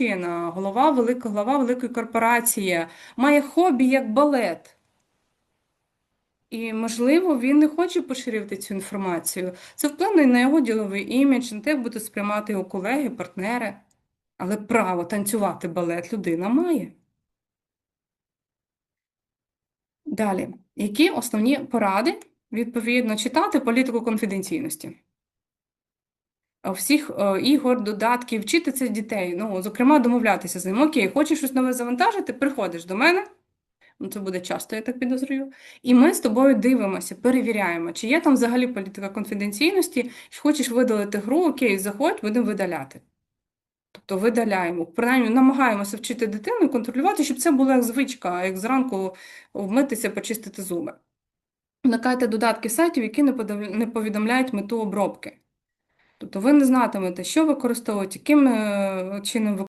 мужчина, голова, велика глава великої корпорації, має хобі як балет. І, можливо, він не хоче поширювати цю інформацію. Це вплине на його діловий імідж, на те, як будуть сприймати його колеги, партнери. Але право танцювати балет людина має. Далі. Які основні поради? Відповідно, читати політику конфіденційності. Всіх е, ігор, додатків, вчити це дітей. Ну, зокрема, домовлятися з ним. Окей, хочеш щось нове завантажити, приходиш до мене. Ну, це буде часто, я так підозрюю. І ми з тобою дивимося, перевіряємо, чи є там взагалі політика конфіденційності. Хочеш видалити гру, окей, заходь, будемо видаляти. Тобто видаляємо, принаймні намагаємося вчити дитину контролювати, щоб це була як звичка, як зранку вмитися, почистити зуби. Вмикайте додатки сайтів, які не повідомляють мету обробки. Тобто ви не знатимете, що використовувати, яким чином чином